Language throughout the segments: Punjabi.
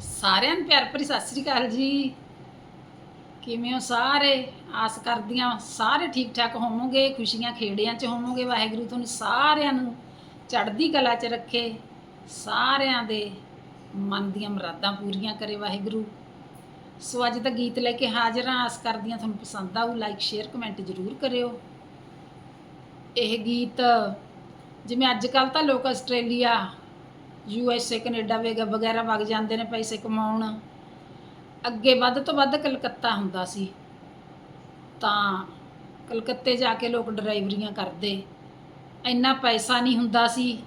ਸਾਰਿਆਂ ਨੂੰ ਪਿਆਰ ਭਰੀ ਸਤਿ ਸ੍ਰੀ ਅਕਾਲ ਜੀ। ਕਿਵੇਂ ਹੋ ਸਾਰੇ? ਆਸ ਕਰਦੀਆਂ ਸਾਰੇ ਠੀਕ ਠਾਕ ਹੋਵੋਗੇ, ਖੁਸ਼ੀਆਂ ਖੇੜਿਆਂ 'ਚ ਹੋਵੋਗੇ, ਵਾਹਿਗੁਰੂ ਤੁਹਾਨੂੰ ਸਾਰਿਆਂ ਨੂੰ ਚੜ੍ਹਦੀ ਕਲਾ 'ਚ ਰੱਖੇ, ਸਾਰਿਆਂ ਦੇ ਮਨ ਦੀਆਂ ਮੁਰਾਦਾਂ ਪੂਰੀਆਂ ਕਰੇ ਵਾਹਿਗੁਰੂ। ਸੋ ਅੱਜ ਦਾ ਗੀਤ ਲੈ ਕੇ ਹਾਜ਼ਰ ਹਾਂ, ਆਸ ਕਰਦੀ ਕਰਦੀਆਂ ਤੁਹਾਨੂੰ ਪਸੰਦ ਆਊ ਲਾਈਕ ਸ਼ੇਅਰ ਕਮੈਂਟ ਜ਼ਰੂਰ ਕਰਿਓ। ਇਹ ਗੀਤ ਜਿਵੇਂ ਅੱਜ ਕੱਲ ਤਾਂ ਲੋਕ Australia U S A, Canada Vega, ਵਗੈਰਾ ਵਗ ਜਾਂਦੇ ਨੇ ਪੈਸੇ ਕਮਾਉਣ। ਅੱਗੇ ਵੱਧ ਤੋਂ ਵੱਧ ਕਲਕੱਤਾ ਹੁੰਦਾ ਸੀ। ਤਾਂ ਕਲਕੱਤੇ ਜਾ ਕੇ ਲੋਕ ਡਰਾਈਵਰੀਆਂ ਕਰਦੇ। ਇੰਨਾ ਪੈਸਾ ਨਹੀਂ ਹੁੰਦਾ ਸੀ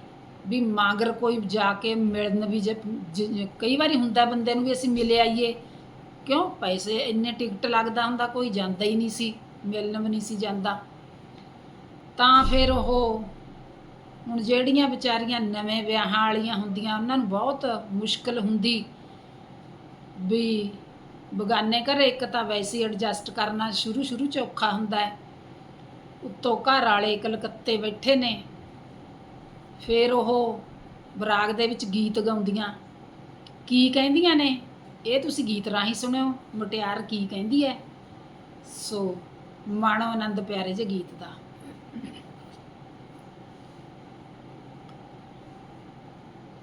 ਵੀ ਮਾਗਰ ਕੋਈ ਜਾ ਕੇ ਮਿਲਣ ਵੀ ਜ- ਕਈ ਵਾਰੀ ਹੁੰਦਾ ਬੰਦੇ ਨੂੰ ਵੀ ਅਸੀਂ ਮਿਲ ਆਈਏ। ਕਿਉਂ? ਪੈਸੇ ਇੰਨੇ ਟਿਕਟ ਲੱਗਦਾ ਹੁੰਦਾ, ਕੋਈ ਜਾਂਦਾ ਹੀ ਨਹੀਂ ਸੀ। ਮਿਲਣ ਵੀ ਨਹੀਂ ਸੀ ਜਾਂਦਾ। ਤਾਂ ਫਿਰ ਉਹ ਹੁਣ ਜਿਹੜੀਆਂ ਵਿਚਾਰੀਆਂ ਨਵੇਂ ਵਿਆਹਾਂ ਵਾਲੀਆਂ ਹੁੰਦੀਆਂ, ਉਹਨਾਂ ਨੂੰ ਬਹੁਤ ਮੁਸ਼ਕਲ ਹੁੰਦੀ ਵੀ ਬਗਾਨੇ ਘਰੇ ਇੱਕ ਤਾਂ ਵੈਸੇ ਐਡਜਸਟ ਕਰਨਾ ਸ਼ੁਰੂ ਸ਼ੁਰੂ ਚ ਔਖਾ ਹੁੰਦਾ ਹੈ। ਉੱਤੋਂ ਘਰ ਵਾਲੇ ਕਲਕੱਤੇ ਬੈਠੇ ਨੇ, ਫਿਰ ਉਹ ਬਰਾਗ ਦੇ ਵਿੱਚ ਗੀਤ ਗਾਉਂਦੀਆਂ। ਕੀ ਕਹਿੰਦੀਆਂ ਨੇ? ਇਹ ਤੁਸੀਂ ਗੀਤ ਰਾਹੀਂ ਸੁਣਿਓ, ਮੁਟਿਆਰ ਕੀ ਕਹਿੰਦੀ ਹੈ? ਸੋ ਮਾਣੋ ਆਨੰਦ ਪਿਆਰੇ ਜੇ ਗੀਤ ਦਾ।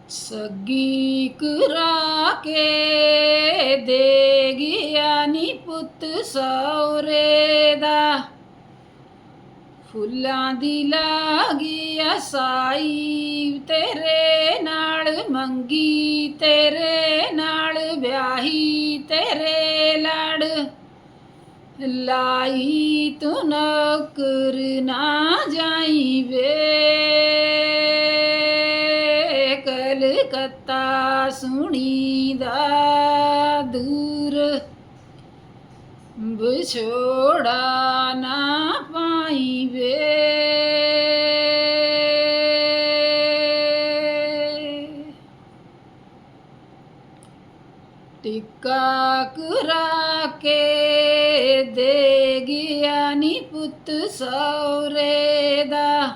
ਸੱਗੀ ਕਰਾ ਕੇ ਦੇ ਗਿਆ ਨੀ ਪੁੱਤ ਸੌਰੇ ਦਾ। ਫੁੱਲਾਂ ਦੀ ਲਾਗੀ ਸਾਈ ਤੇਰੇ ਨਾਲ, ਮੰਗੀ ਤੇਰੇ ਨਾਲ, ਵਿਆਹੀ ਤੇਰੇ ਲੜ। ਲਾਈ ਤੂੰ ਨੌਕਰ ਨਾ ਜਾਈ ਵੇ। ਕਲਕੱਤਾ ਸੁਣੀ ਦਾ ਦੂਰ। ਵਿਛੋੜਾ ਨਾ ਪਾਈਵੇ। ਵੇ ਕਰਾ ਕੇ ਦੇ ਗਿਆ ਨੀ ਪੁੱਤ ਸੌਰੇ ਦਾ।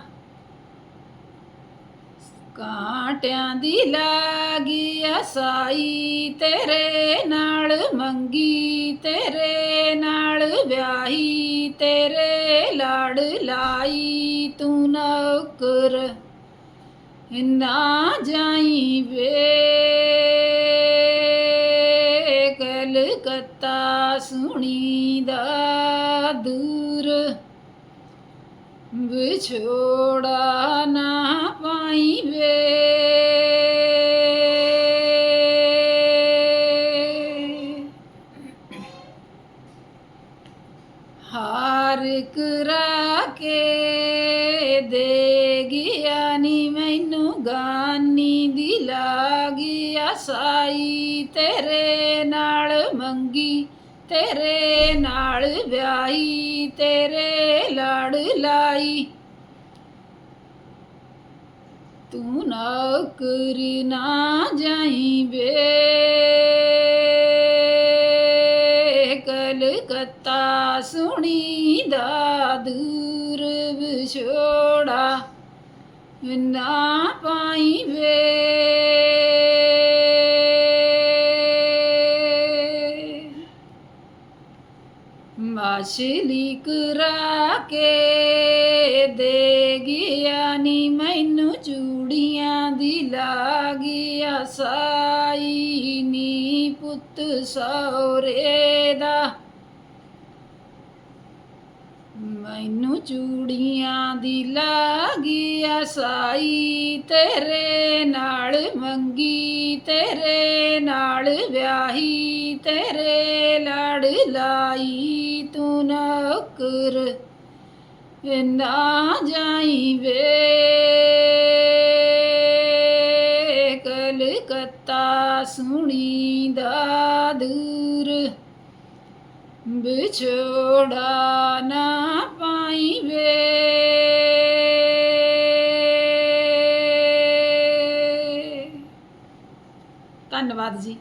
ਕਾਂਟਿਆਂ ਦੀ ਲਾਗੀ ਸਾਈ ਤੇਰੇ ਨਾਲ ਮੰਗੀ, ਤੇਰੇ ਨਾਲ ਵਿਆਹੀ, ਤੇਰੇ ਲਾੜ ਲਾਈ ਤੂੰ ਨੌਕਰ ਨਾ ਜਾਈ ਵੇ ਕਲਕੱਤਾ ਸੁਣੀ ਦਾ ਦੂਰ, ਵਿਛੋੜਾ ਨਾ ਪਾਈ ਹਾਰ ਕਰਾ ਕੇ ਦੇ ਗਿਆ ਨੀ ਮੈਨੂੰ, ਗਾਨੀ ਦੀ ਲਾਗੀ ਸਾਈ ਤੇਰੇ ਨਾਲ ਮੰਗੀ, ਤੇਰੇ ਨਾਲ ਵਿਆਹੀ, ਤੇਰੇ ਲੜ ਲਾਈ। ਤੂੰ ਨੌਕਰੀ ਨਾ ਜਾਈ ਬੇ ਕਲਕੱਤਾ ਸੁਣੀ ਦਾ ਦੂਰ ਵਿਛੋੜਾ ਨਾ ਪਾਈ ਵੇ। ਮਾਛਲੀ ਕਰਾ ਕੇ ਦੇ ਗਿਆ ਨੀ ਮੈਨੂੰ ਚੂ ਦੀ ਲਾਗੀ ਸਾਈ ਨੀ ਪੁੱਤ ਸੌਰੇ ਦਾ। ਮੈਨੂੰ ਚੂੜੀਆਂ ਦੀ ਲਾਗੀ ਸਾਈ ਤੇਰੇ ਨਾਲ, ਮੰਗੀ ਤੇਰੇ ਨਾਲ, ਵਿਆਹੀ ਤੇਰੇ ਲੜ ਲਾਈ ਤੂੰ ਨੌਕਰ ਨਾ ਜਾਈ ਵੇ। ਕਲਕੱਤਾ ਸੁਣੀ ਦਾ ਦੂਰ। ਵਿਛੋੜਾ ਨਾ ਪਾਈ ਵੇ। ਧੰਨਵਾਦ ਜੀ।